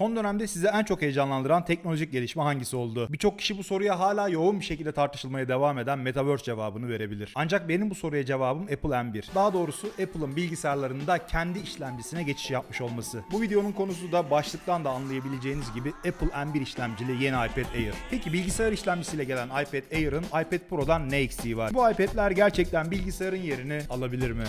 Son dönemde sizi en çok heyecanlandıran teknolojik gelişme hangisi oldu? Birçok kişi bu soruya hala yoğun bir şekilde tartışılmaya devam eden Metaverse cevabını verebilir. Ancak benim bu soruya cevabım Apple M1. Daha doğrusu Apple'ın bilgisayarlarında kendi işlemcisine geçiş yapmış olması. Bu videonun konusu da başlıktan da anlayabileceğiniz gibi Apple M1 işlemcili yeni iPad Air. Peki bilgisayar işlemcisiyle gelen iPad Air'ın iPad Pro'dan ne eksiği var? Bu iPad'ler gerçekten bilgisayarın yerini alabilir mi?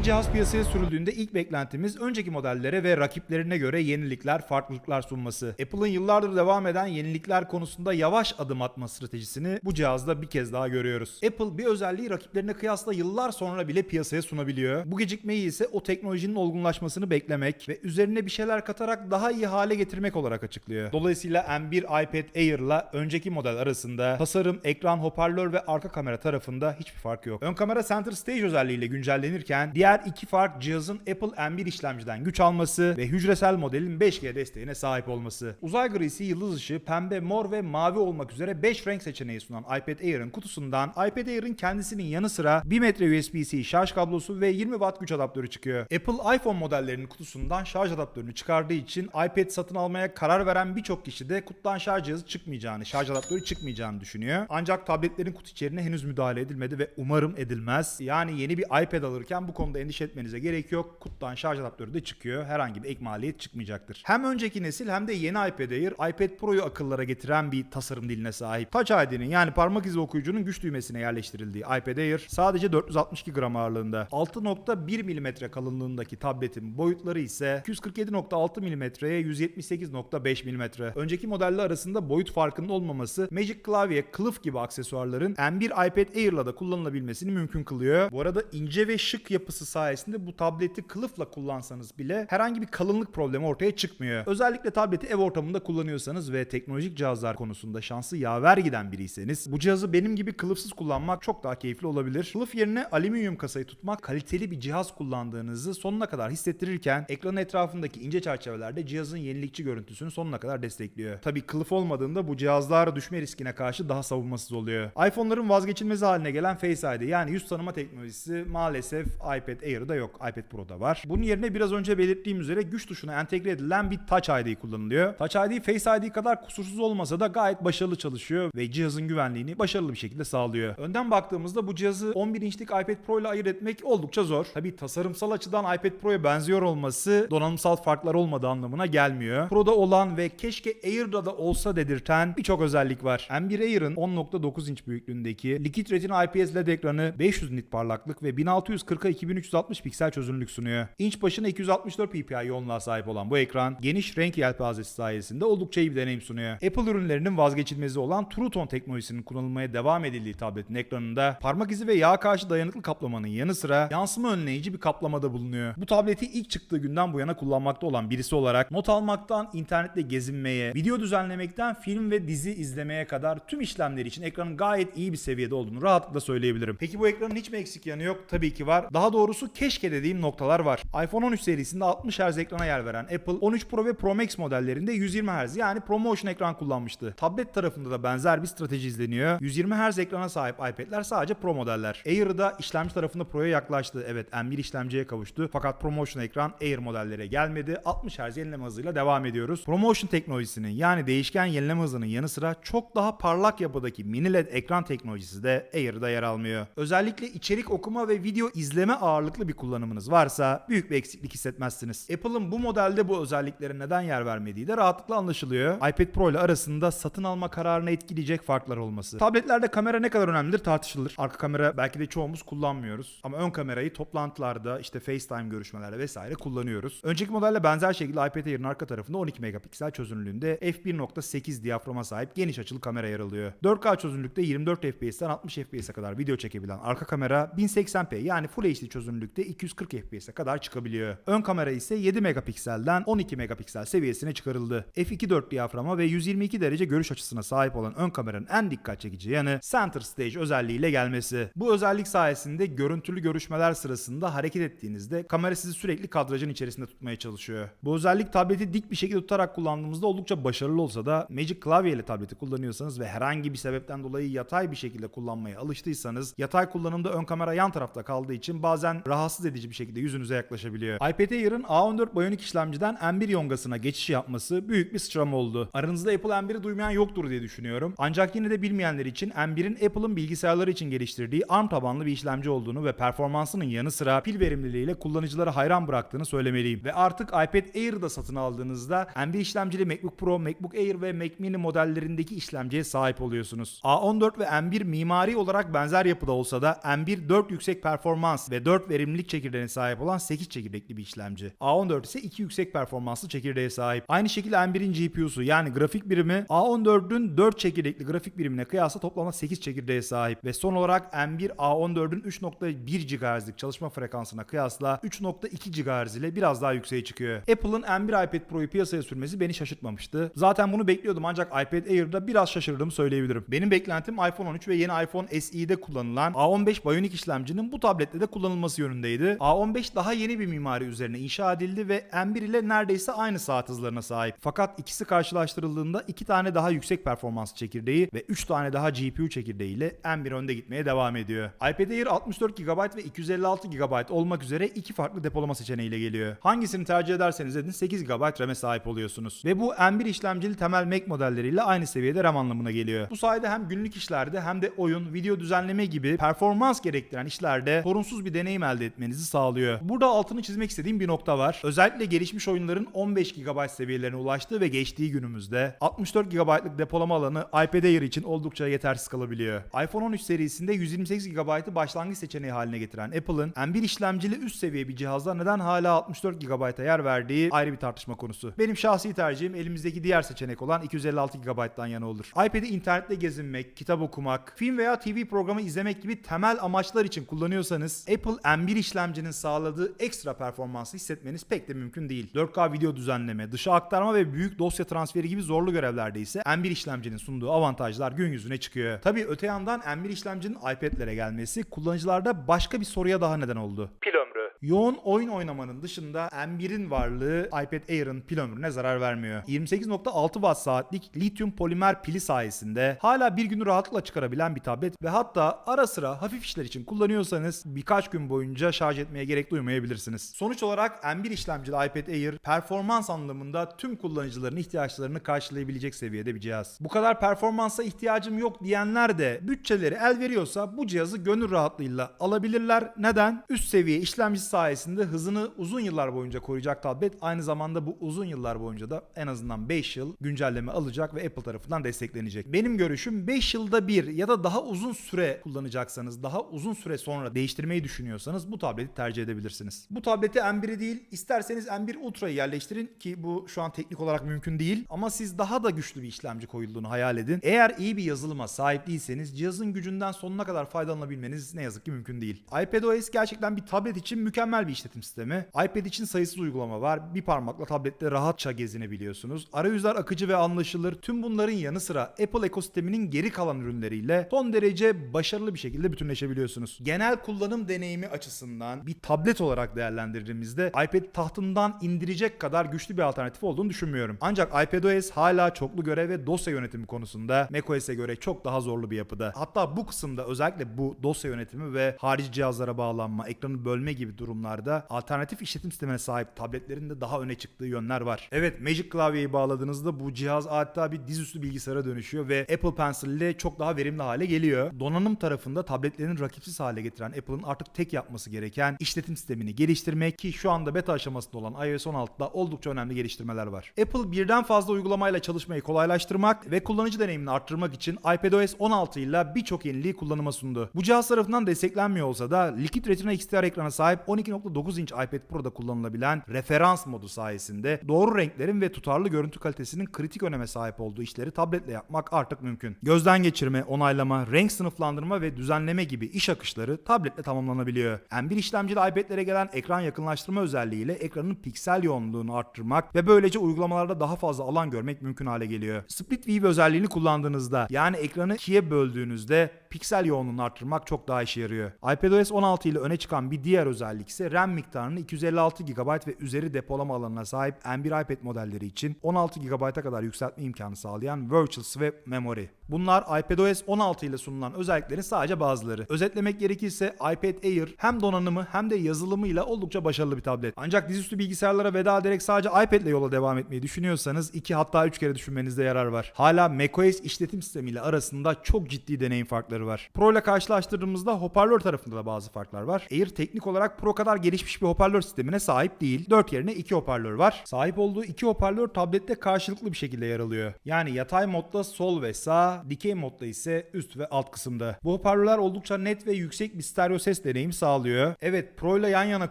Bir cihaz piyasaya sürüldüğünde ilk beklentimiz önceki modellere ve rakiplerine göre yenilikler, farklılıklar sunması. Apple'ın yıllardır devam eden yenilikler konusunda yavaş adım atma stratejisini bu cihazda bir kez daha görüyoruz. Apple bir özelliği rakiplerine kıyasla yıllar sonra bile piyasaya sunabiliyor. Bu gecikmeyi ise o teknolojinin olgunlaşmasını beklemek ve üzerine bir şeyler katarak daha iyi hale getirmek olarak açıklıyor. Dolayısıyla M1 iPad Air'la önceki model arasında tasarım, ekran, hoparlör ve arka kamera tarafında hiçbir fark yok. Ön kamera Center Stage özelliğiyle güncellenirken diğer iki fark cihazın Apple M1 işlemciden güç alması ve hücresel modelin 5G desteğine sahip olması. Uzay grisi, yıldız ışığı, pembe, mor ve mavi olmak üzere 5 renk seçeneği sunan iPad Air'ın kutusundan iPad Air'ın kendisinin yanı sıra 1 metre USB-C şarj kablosu ve 20 watt güç adaptörü çıkıyor. Apple iPhone modellerinin kutusundan şarj adaptörünü çıkardığı için iPad satın almaya karar veren birçok kişi de kutudan şarj cihazı çıkmayacağını, şarj adaptörü çıkmayacağını düşünüyor. Ancak tabletlerin kutu içeriğine henüz müdahale edilmedi ve umarım edilmez. Yani yeni bir iPad alırken bu konuda endişe etmenize gerek yok. Kutudan şarj adaptörü de çıkıyor. Herhangi bir ek maliyet çıkmayacaktır. Hem önceki nesil hem de yeni iPad Air, iPad Pro'yu akıllara getiren bir tasarım diline sahip. Touch ID'nin yani parmak izi okuyucunun güç düğmesine yerleştirildiği iPad Air sadece 462 gram ağırlığında. 6.1 mm kalınlığındaki tabletin boyutları ise 247.6 mm'ye 178.5 mm. Önceki modeller arasında boyut farkının olmaması Magic Klavye, kılıf gibi aksesuarların M1 iPad Air'la da kullanılabilmesini mümkün kılıyor. Bu arada ince ve şık yapısı sayesinde bu tableti kılıfla kullansanız bile herhangi bir kalınlık problemi ortaya çıkmıyor. Özellikle tableti ev ortamında kullanıyorsanız ve teknolojik cihazlar konusunda şansı yaver giden biriyseniz bu cihazı benim gibi kılıfsız kullanmak çok daha keyifli olabilir. Kılıf yerine alüminyum kasayı tutmak kaliteli bir cihaz kullandığınızı sonuna kadar hissettirirken ekranın etrafındaki ince çerçevelerde cihazın yenilikçi görüntüsünü sonuna kadar destekliyor. Tabii kılıf olmadığında bu cihazlar düşme riskine karşı daha savunmasız oluyor. iPhone'ların vazgeçilmezi haline gelen Face ID yani yüz tanıma teknolojisi maalesef iPad Air'da yok. iPad Pro'da var. Bunun yerine biraz önce belirttiğim üzere güç tuşuna entegre edilen bir Touch ID kullanılıyor. Touch ID Face ID kadar kusursuz olmasa da gayet başarılı çalışıyor ve cihazın güvenliğini başarılı bir şekilde sağlıyor. Önden baktığımızda bu cihazı 11 inçlik iPad Pro ile ayırt etmek oldukça zor. Tabii tasarımsal açıdan iPad Pro'ya benziyor olması donanımsal farklar olmadığı anlamına gelmiyor. Pro'da olan ve keşke Air'da da olsa dedirten birçok özellik var. M1 Air'ın 10.9 inç büyüklüğündeki Liquid Retina IPS LED ekranı 500 nit parlaklık ve 1640'a 2360 piksel çözünürlük sunuyor. İnç başına 264 ppi yoğunluğa sahip olan bu ekran geniş renk yelpazesi sayesinde oldukça iyi bir deneyim sunuyor. Apple ürünlerinin vazgeçilmezi olan True Tone teknolojisinin kullanılmaya devam edildiği tabletin ekranında parmak izi ve yağ karşı dayanıklı kaplamanın yanı sıra yansıma önleyici bir kaplamada bulunuyor. Bu tableti ilk çıktığı günden bu yana kullanmakta olan birisi olarak not almaktan internette gezinmeye, video düzenlemekten film ve dizi izlemeye kadar tüm işlemler için ekranın gayet iyi bir seviyede olduğunu rahatlıkla söyleyebilirim. Peki bu ekranın hiç mi eksik yanı yok? Tabii ki var. Daha doğrusu keşke dediğim noktalar var. iPhone 13 serisinde 60 Hz ekrana yer veren Apple 13 Pro ve Pro Max modellerinde 120 Hz yani ProMotion ekran kullanmıştı. Tablet tarafında da benzer bir strateji izleniyor. 120 Hz ekrana sahip iPad'ler sadece Pro modeller. Air'da işlemci tarafında Pro'ya yaklaştı. Evet M1 işlemciye kavuştu. Fakat ProMotion ekran Air modellere gelmedi. 60 Hz yenileme hızıyla devam ediyoruz. ProMotion teknolojisinin yani değişken yenileme hızının yanı sıra çok daha parlak yapıdaki mini LED ekran teknolojisi de Air'da yer almıyor. Özellikle içerik okuma ve video izleme ağırlıklı bir kullanımınız varsa büyük bir eksiklik hissetmezsiniz. Apple'ın bu modelde bu özelliklere neden yer vermediği de rahatlıkla anlaşılıyor. iPad Pro ile arasında satın alma kararını etkileyecek farklar olması. Tabletlerde kamera ne kadar önemlidir tartışılır. Arka kamera belki de çoğumuz kullanmıyoruz. Ama ön kamerayı toplantılarda işte FaceTime görüşmelerde vesaire kullanıyoruz. Önceki modelle benzer şekilde iPad Air'in arka tarafında 12 megapiksel çözünürlüğünde f1.8 diyaframa sahip geniş açılı kamera yer alıyor. 4K çözünürlükte 24 FPS'ten 60 FPS'e kadar video çekebilen arka kamera 1080p yani Full HD çözünürlükte 240 FPS'e kadar çıkabiliyor. Ön kamera ise 7 megapikselden 12 megapiksel seviyesine çıkarıldı. f2.4 diyaframa ve 122 derece görüş açısına sahip olan ön kameranın en dikkat çekici yanı Center Stage özelliğiyle gelmesi. Bu özellik sayesinde görüntülü görüşmeler sırasında hareket ettiğinizde kamera sizi sürekli kadrajın içerisinde tutmaya çalışıyor. Bu özellik tableti dik bir şekilde tutarak kullandığımızda oldukça başarılı olsa da Magic Klavye ile tableti kullanıyorsanız ve herhangi bir sebepten dolayı yatay bir şekilde kullanmaya alıştıysanız yatay kullanımda ön kamera yan tarafta kaldığı için bazen rahatsız edici bir şekilde yüzünüze yaklaşabiliyor. iPad Air'ın A14 Bionic işlemciden M1 yongasına geçiş yapması büyük bir sıçrama oldu. Aranızda Apple M1'i duymayan yoktur diye düşünüyorum. Ancak yine de bilmeyenler için M1'in Apple'ın bilgisayarları için geliştirdiği ARM tabanlı bir işlemci olduğunu ve performansının yanı sıra pil verimliliğiyle kullanıcıları hayran bıraktığını söylemeliyim. Ve artık iPad Air'ı da satın aldığınızda M1 işlemcili MacBook Pro, MacBook Air ve Mac Mini modellerindeki işlemciye sahip oluyorsunuz. A14 ve M1 mimari olarak benzer yapıda olsa da M1 4 yüksek performans ve 4 verimlilik çekirdeğine sahip olan 8 çekirdekli bir işlemci. A14 ise 2 yüksek performanslı çekirdeğe sahip. Aynı şekilde M1'in GPU'su yani grafik birimi A14'ün 4 çekirdekli grafik birimine kıyasla toplamda 8 çekirdeğe sahip ve son olarak M1 A14'ün 3.1 GHz'lik çalışma frekansına kıyasla 3.2 GHz ile biraz daha yükseğe çıkıyor. Apple'ın M1 iPad Pro'yu piyasaya sürmesi beni şaşırtmamıştı. Zaten bunu bekliyordum ancak iPad Air'da biraz şaşırdığımı söyleyebilirim. Benim beklentim iPhone 13 ve yeni iPhone SE'de kullanılan A15 Bionic işlemcinin bu tablette de kullanılması yönündeydi. A15 daha yeni bir mimari üzerine inşa edildi ve M1 ile neredeyse aynı saat hızlarına sahip. Fakat ikisi karşılaştırıldığında iki tane daha yüksek performans çekirdeği ve 3 tane daha GPU çekirdeği ile M1 önde gitmeye devam ediyor. iPad Air 64 GB ve 256 GB olmak üzere iki farklı depolama seçeneğiyle geliyor. Hangisini tercih ederseniz edin 8 GB RAM'e sahip oluyorsunuz. Ve bu M1 işlemcili temel Mac modelleriyle aynı seviyede RAM anlamına geliyor. Bu sayede hem günlük işlerde hem de oyun, video düzenleme gibi performans gerektiren işlerde sorunsuz bir deneyim elde etmenizi sağlıyor. Burada altını çizmek istediğim bir nokta var. Özellikle gelişmiş oyunların 15 GB seviyelerine ulaştığı ve geçtiği günümüzde 64 GB'lık depolama alanı iPad Air için oldukça yetersiz kalabiliyor. iPhone 13 serisinde 128 GB'ı başlangıç seçeneği haline getiren Apple'ın M1 işlemcili üst seviye bir cihazda neden hala 64 GB'a yer verdiği ayrı bir tartışma konusu. Benim şahsi tercihim elimizdeki diğer seçenek olan 256 GB'dan yana olur. iPad'i internette gezinmek, kitap okumak, film veya TV programı izlemek gibi temel amaçlar için kullanıyorsanız Apple M1 işlemcinin sağladığı ekstra performansı hissetmeniz pek de mümkün değil. 4K video düzenleme, dışa aktarma ve büyük dosya transferi gibi zorlu görevlerde ise M1 işlemcinin sunduğu avantajlar gün yüzüne çıkıyor. Tabii öte yandan M1 işlemcinin iPad'lere gelmesi kullanıcılarda başka bir soruya daha neden oldu. Pil ömrü. Yoğun oyun oynamanın dışında M1'in varlığı iPad Air'ın pil ömrüne zarar vermiyor. 28.6 watt saatlik lityum polimer pili sayesinde hala bir günü rahatlıkla çıkarabilen bir tablet ve hatta ara sıra hafif işler için kullanıyorsanız birkaç gün boyunca şarj etmeye gerek duymayabilirsiniz. Sonuç olarak M1 işlemcili iPad Air performans anlamında tüm kullanıcıların ihtiyaçlarını karşılayabilecek seviyede bir cihaz. Bu kadar performansa ihtiyacım yok diyenler de bütçeleri el veriyorsa bu cihazı gönül rahatlığıyla alabilirler. Neden? Üst seviye işlemci sayesinde hızını uzun yıllar boyunca koruyacak tablet aynı zamanda bu uzun yıllar boyunca da en azından 5 yıl güncelleme alacak ve Apple tarafından desteklenecek. Benim görüşüm 5 yılda bir ya da daha uzun süre kullanacaksanız, daha uzun süre sonra değiştirmeyi düşünüyorsanız bu tableti tercih edebilirsiniz. Bu tableti M1'i değil, isterseniz M1 Ultra'yı yerleştirin ki bu şu an teknik olarak mümkün değil ama siz daha da güçlü bir işlemci koyulduğunu hayal edin. Eğer iyi bir yazılıma sahip değilseniz cihazın gücünden sonuna kadar faydalanabilmeniz ne yazık ki mümkün değil. iPadOS gerçekten bir tablet için mükemmel bir işletim sistemi. iPad için sayısız uygulama var. Bir parmakla tablette rahatça gezinebiliyorsunuz. Arayüzler akıcı ve anlaşılır. Tüm bunların yanı sıra Apple ekosisteminin geri kalan ürünleriyle son derece başarılı bir şekilde bütünleşebiliyorsunuz. Genel kullanım deneyimi açısından bir tablet olarak değerlendirdiğimizde iPad tahtından indirecek kadar güçlü bir alternatif olduğunu düşünmüyorum. Ancak iPadOS hala çoklu görev ve dosya yönetimi konusunda macOS'e göre çok daha zorlu bir yapıda. Hatta bu kısımda özellikle bu dosya yönetimi ve harici cihazlara bağlanma, ekranı bölme gibi durumlarda alternatif işletim sistemine sahip tabletlerin de daha öne çıktığı yönler var. Evet Magic klavyeyi bağladığınızda bu cihaz hatta bir dizüstü bilgisayara dönüşüyor ve Apple Pencil ile çok daha verimli hale geliyor. Donanım tarafında tabletlerin rakipsiz hale getiren Apple'ın artık tek yapması gereken işletim sistemini geliştirmek ki şu anda beta aşamasında olan iOS 16'da oldukça önemli geliştirmeler var. Apple birden fazla uygulamayla çalışmayı kolaylaştırmak ve kullanıcı deneyimini arttırmak için iPadOS 16 ile birçok yeniliği kullanıma sundu. Bu cihaz tarafından desteklenmiyor olsa da Liquid Retina XDR ekrana sahip 12.9 inç iPad Pro'da kullanılabilen referans modu sayesinde doğru renklerin ve tutarlı görüntü kalitesinin kritik öneme sahip olduğu işleri tabletle yapmak artık mümkün. Gözden geçirme, onaylama, renk sınıflandırma ve düzenleme gibi iş akışları tabletle tamamlanabiliyor. M1 işlemcili iPad'lere gelen ekran yakınlaştırma özelliğiyle ekranın piksel yoğunluğunu arttırmak ve böylece uygulamalarda daha fazla alan görmek mümkün hale geliyor. Split View özelliğini kullandığınızda yani ekranı ikiye böldüğünüzde piksel yoğunluğunu arttırmak çok daha işe yarıyor. iPadOS 16 ile öne çıkan bir diğer özellik ise RAM miktarını 256 GB ve üzeri depolama alanına sahip M1 iPad modelleri için 16 GB'a kadar yükseltme imkanı sağlayan Virtual Swap Memory. Bunlar iPadOS 16 ile sunulan özelliklerin sadece bazıları. Özetlemek gerekirse iPad Air hem donanımı hem de yazılımıyla oldukça başarılı bir tablet. Ancak dizüstü bilgisayarlara veda ederek sadece iPad ile yola devam etmeyi düşünüyorsanız 2 hatta 3 kere düşünmenizde yarar var. Hala macOS işletim sistemiyle arasında çok ciddi deneyim farkları var. Pro ile karşılaştırdığımızda hoparlör tarafında da bazı farklar var. Air teknik olarak Pro kadar gelişmiş bir hoparlör sistemine sahip değil. 4 yerine 2 hoparlör var. Sahip olduğu 2 hoparlör tablette karşılıklı bir şekilde yer alıyor. Yani yatay modda sol ve sağ, dikey modda ise üst ve alt kısımda. Bu hoparlörler oldukça net ve yüksek bir stereo ses deneyimi sağlıyor. Evet Pro ile yan yana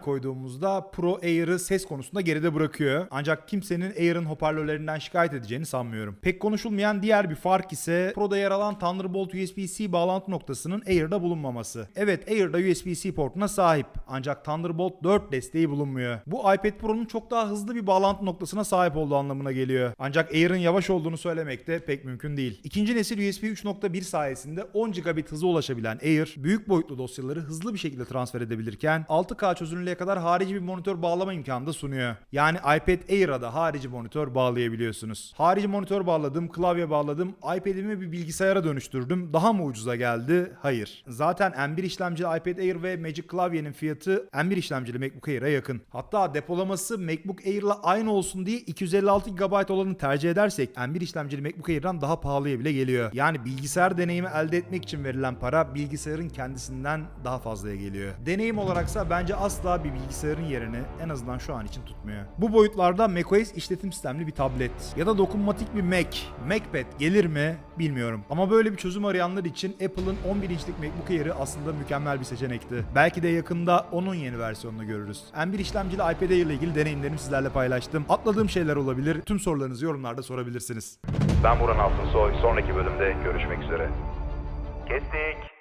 koyduğumuzda Pro Air'ı ses konusunda geride bırakıyor. Ancak kimsenin Air'ın hoparlörlerinden şikayet edeceğini sanmıyorum. Pek konuşulmayan diğer bir fark ise Pro'da yer alan Thunderbolt USB-C bağlantı noktasının Air'da bulunmaması. Evet Air'da USB-C portuna sahip ancak Thunderbolt 4 desteği bulunmuyor. Bu iPad Pro'nun çok daha hızlı bir bağlantı noktasına sahip olduğu anlamına geliyor. Ancak Air'ın yavaş olduğunu söylemek de pek mümkün değil. İkinci nesil USB 3.1 sayesinde 10 gigabit hıza ulaşabilen Air, büyük boyutlu dosyaları hızlı bir şekilde transfer edebilirken 6K çözünürlüğe kadar harici bir monitör bağlama imkanı da sunuyor. Yani iPad Air'a da harici monitör bağlayabiliyorsunuz. Harici monitör bağladım, klavye bağladım, iPad'imi bir bilgisayara dönüştürdüm. Daha mı ucuza geldi? Hayır. Zaten M1 işlemcili iPad Air ve Magic Klavye'nin fiyatı M1 işlemcili MacBook Air'a yakın. Hatta depolaması MacBook Air'la aynı olsun diye 256 GB olanı tercih edersek M1 işlemcili MacBook Air'dan daha pahalıya bile geliyor. Yani bilgisayar deneyimi elde etmek için verilen para bilgisayarın kendisinden daha fazlaya geliyor. Deneyim olaraksa bence asla bir bilgisayarın yerini en azından şu an için tutmuyor. Bu boyutlarda macOS işletim sistemli bir tablet ya da dokunmatik bir Mac, MacPad gelir mi bilmiyorum. Ama böyle bir çözüm arayanlar için Apple'ın 11 inçlik MacBook Air'i aslında mükemmel bir seçenekti. Belki de yakında onun yeni versiyonunu görürüz. M1 işlemcili iPad Air ile ilgili deneyimlerimi sizlerle paylaştım. Atladığım şeyler olabilir. Tüm sorularınızı yorumlarda sorabilirsiniz. Ben Buran Altınsoy. Sonraki bölümde görüşmek üzere. Kestik.